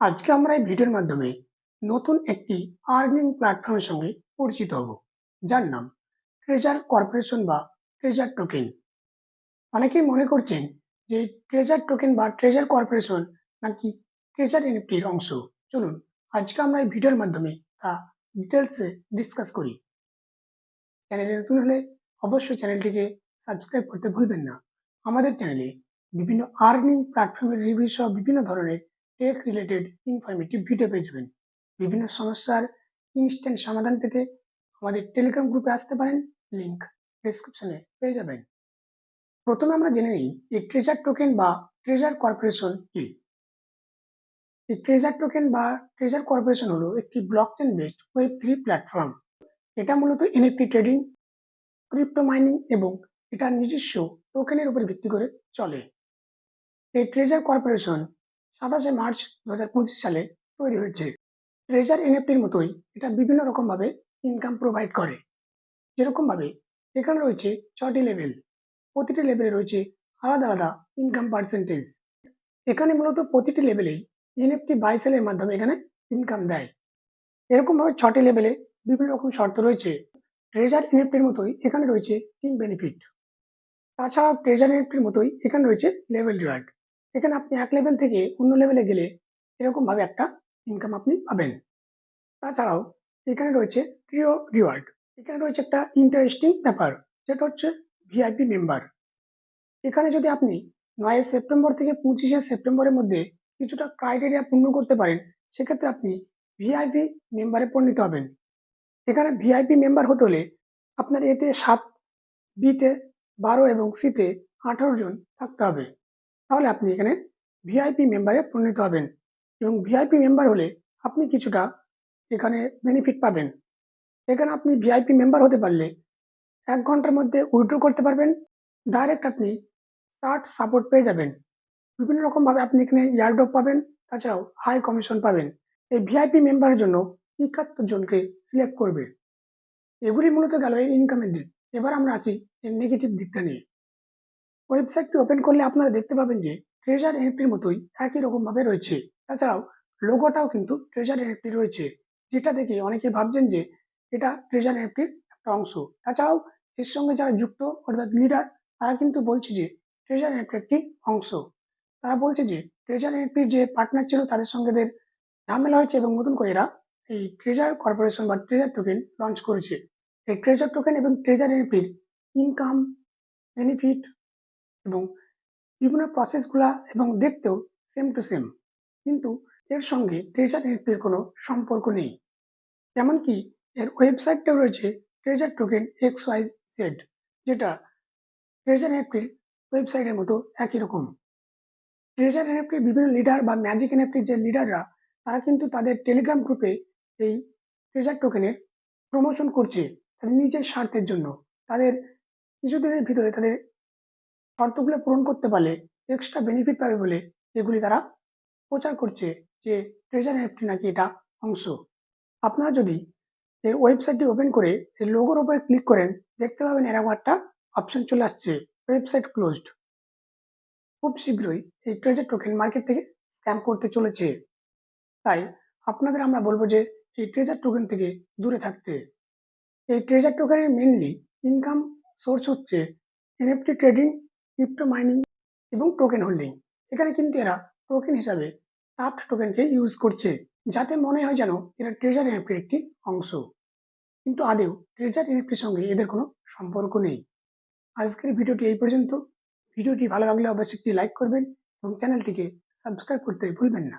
আজকে আমরা এই ভিডিওর মাধ্যমে নতুন একটি আর্নিং প্ল্যাটফর্মের সঙ্গে পরিচিত হব, যার নাম ট্রেজার কর্পোরেশন বা ট্রেজার টোকেন অনেকেই মনে করছেন যে ট্রেজার টোকেন বা ট্রেজার কর্পোরেশন নাকি ট্রেজার এনএফটির অংশ। চলুন, আজকে আমরা এই ভিডিওর মাধ্যমে তা ডিটেলসে ডিসকাস করি। চ্যানেলে নতুন হলে অবশ্যই চ্যানেলটিকে সাবস্ক্রাইব করতে ভুলবেন না। আমাদের চ্যানেলে বিভিন্ন আর্নিং প্ল্যাটফর্মের রিভিউ সহ বিভিন্ন ধরনের টেক রিলেটেড ইনফরমেটিভ ভিডিও পেয়ে যাবেন। বিভিন্ন সমস্যার ইনস্ট্যান্ট সমাধান পেতে আমাদের টেলিগ্রাম গ্রুপে আসতে পারেন লিংক ডিসক্রিপশনে পেয়ে যাবেন। প্রথমে আমরা জেনে নিই এই ট্রেজার টোকেন বা ট্রেজার কর্পোরেশন কি। এই ট্রেজার টোকেন বা ট্রেজার কর্পোরেশন হলো একটি block blockchain based web three platform এটা মূলত এনএফটি ট্রেডিং ক্রিপ্টো মাইনিং এবং এটার নিজস্ব টোকেনের উপর ভিত্তি করে চলে। এই ট্রেজার কর্পোরেশন সাতাশে মার্চ দু সালে তৈরি হয়েছে। ট্রেজার এনএফটির মতোই এটা বিভিন্ন রকমভাবে ইনকাম প্রোভাইড করে। যেরকমভাবে এখানে রয়েছে ছটি লেভেল প্রতিটি লেভেলে রয়েছে আলাদা আলাদা ইনকাম পার্সেন্টেজ এখানে মূলত প্রতিটি লেভেলেই এনএফটি বাই সেলের মাধ্যমে এখানে ইনকাম দেয়। এরকমভাবে ছটি লেভেলে বিভিন্ন রকম শর্ত রয়েছে। ট্রেজার এনএফটির মতোই এখানে রয়েছে টিম বেনিফিট তাছাড়াও ট্রেজার এনএফটির মতোই এখানে রয়েছে লেভেল রিওয়ার্ড এখানে আপনি এক লেভেল থেকে অন্য লেভেলে গেলে এরকমভাবে একটা ইনকাম আপনি পাবেন। তাছাড়াও এখানে রয়েছে প্রিয় রিওয়ার্ড এখানে রয়েছে একটা ইন্টারেস্টিং ব্যাপার যেটা হচ্ছে ভিআইপি মেম্বার এখানে যদি আপনি নয় সেপ্টেম্বর থেকে পঁচিশে সেপ্টেম্বরের মধ্যে কিছুটা ক্রাইটেরিয়া পূর্ণ করতে পারেন, সেক্ষেত্রে আপনি ভিআইপি মেম্বারে পরিণত হবেন। এখানে ভিআইপি মেম্বার হতে হলে আপনার এতে সাত, বিতে বারো এবং সিতে আঠারো জন থাকতে হবে। তাহলে আপনি এখানে ভিআইপি মেম্বারে পরিণত হবেন এবং ভিআইপি মেম্বার হলে আপনি কিছুটা এখানে বেনিফিট পাবেন। এখানে আপনি ভিআইপি মেম্বার হতে পারলে এক ঘণ্টার মধ্যে উইড্রো করতে পারবেন ডাইরেক্ট আপনি চার্ট সাপোর্ট পেয়ে যাবেন। বিভিন্ন রকমভাবে আপনি এখানে ইয়ারড্রপ পাবেন, তাছাড়াও হাই কমিশন পাবেন। এই ভিআইপি মেম্বারের জন্য একাত্তর জনকে সিলেক্ট করবে। এগুলি মূলত গেল এই ইনকামের দিক। এবার আমরা আসি এর নেগেটিভ দিকটা নিয়ে। ওয়েবসাইটটি ওপেন করলে আপনারা দেখতে পাবেন যে ট্রেজার এনএফটির মতোই একই রকমভাবে রয়েছে। তাছাড়াও লোগোটাও কিন্তু ট্রেজার এনএফটি রয়েছে, যেটা দেখে অনেকে ভাবছেন যে এটা ট্রেজার এনএফটির একটা অংশ। তাছাড়াও এর সঙ্গে যারা যুক্ত অর্থাৎ লিডার তারা কিন্তু বলছে যে ট্রেজার এনএফটি একটি অংশ। তারা বলছে যে ট্রেজার এনএফটির যে পার্টনার ছিল, তাদের সঙ্গে এদের ঝামেলা হয়েছে এবং নতুন করে এরা এই ট্রেজার কর্পোরেশন বা ট্রেজার টোকেন লঞ্চ করেছে। এই ট্রেজার টোকেন এবং ট্রেজার এনএফটির ইনকাম বেনিফিট এবং বিভিন্ন প্রসেসগুলা এবং দেখতেও সেম টু সেম কিন্তু এর সঙ্গে ট্রেজার এনএফটির কোনো সম্পর্ক নেই। এমনকি এর ওয়েবসাইটটাও রয়েছে treasure token x y z যেটা ট্রেজার এনএফটির ওয়েবসাইটের মতো একই রকম। ট্রেজার এনএফটির বিভিন্ন লিডার বা ম্যাজিক এনএফটির যে লিডাররা তারা কিন্তু তাদের টেলিগ্রাম গ্রুপে এই ট্রেজার টোকেনের প্রমোশন করছে তাদের নিজের স্বার্থের জন্য। তাদের কিছুদিনের ভিতরে তাদের শর্তগুলো পূরণ করতে পারলে এক্সট্রা বেনিফিট পাবে বলে এগুলি তারা প্রচার করছে যে ট্রেজার এনএফটি নাকি এটা অংশ। আপনারা যদি এর ওয়েবসাইটটি ওপেন করে এই লোগোর উপরে ক্লিক করেন, দেখতে পাবেন এরকম একটা অপশন চলে আসছে ওয়েবসাইট ক্লোজড খুব শীঘ্রই এই ট্রেজার টোকেন মার্কেট থেকে স্ক্যাম করতে চলেছে। তাই আপনাদের আমরা বলব যে এই ট্রেজার টোকেন থেকে দূরে থাকতে। এই ট্রেজার টোকেনের মেনলি ইনকাম সোর্স হচ্ছে এনএফটি ট্রেডিং ক্রিপ্টো মাইনিং এবং টোকেন হোল্ডিং এখানে কিন্তু এরা টোকেন হিসাবে টাফট টোকেনকে ইউজ করছে, যাতে মনে হয় যেন এরা ট্রেজার এনএফটির একটি অংশ। কিন্তু আদেও ট্রেজার এনএফটির সঙ্গে এদের কোনো সম্পর্ক নেই। আজকের ভিডিওটি এই পর্যন্ত। ভিডিওটি ভালো লাগলে অবশ্যই একটি লাইক করবেন এবং চ্যানেলটিকে সাবস্ক্রাইব করতে ভুলবেন না।